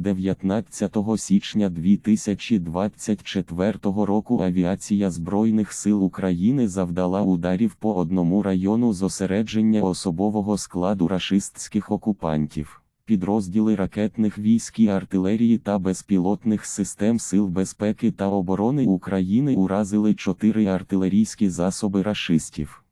19 січня 2024 року авіація Збройних сил України завдала ударів по одному району зосередження особового складу рашистських окупантів. Підрозділи ракетних військ і артилерії та безпілотних систем Сил безпеки та оборони України уразили чотири артилерійські засоби рашистів.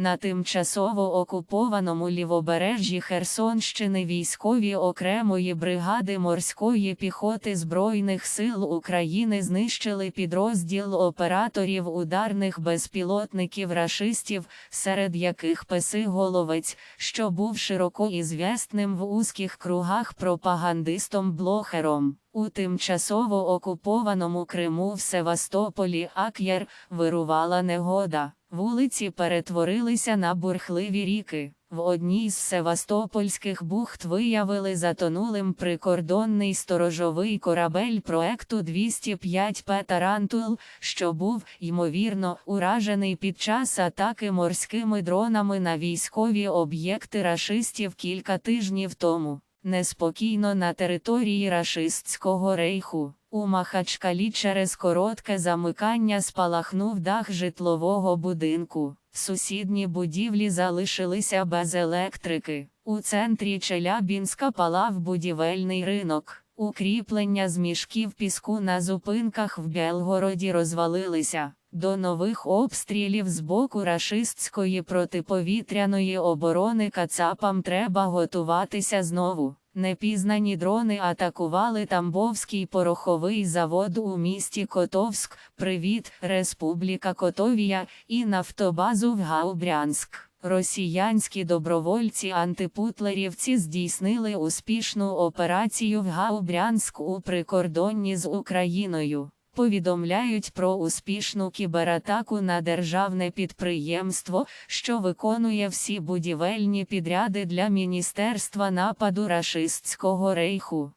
На тимчасово окупованому лівобережжі Херсонщини військові окремої бригади морської піхоти Збройних сил України знищили підрозділ операторів ударних безпілотників рашистів, серед яких Песи Головець, що був широко ізвісним в узких кругах пропагандистом-блохером. У тимчасово окупованому Криму в Севастополі Ак'єр вирувала негода. Вулиці перетворилися на бурхливі ріки. В одній з севастопольських бухт виявили затонулим прикордонний сторожовий корабель проекту 205 П Тарантул, що був, ймовірно, уражений під час атаки морськими дронами на військові об'єкти рашистів кілька тижнів тому. Неспокійно на території рашистського рейху. У Махачкалі через коротке замикання спалахнув дах житлового будинку. Сусідні будівлі залишилися без електрики. У центрі Челябінська палав будівельний ринок. Укріплення з мішків піску на зупинках в Белгороді розвалилися. До нових обстрілів з боку рашистської протиповітряної оборони Кацапам треба готуватися знову. Непізнані дрони атакували Тамбовський пороховий завод у місті Котовськ, Привіт, Республіка Котовія і нафтобазу в Гаубрянськ. Росіянські добровольці-антипутлерівці здійснили успішну операцію в Гаубрянськ у прикордонні з Україною. Повідомляють про успішну кібератаку на державне підприємство, що виконує всі будівельні підряди для Міністерства нападу рашистського рейху.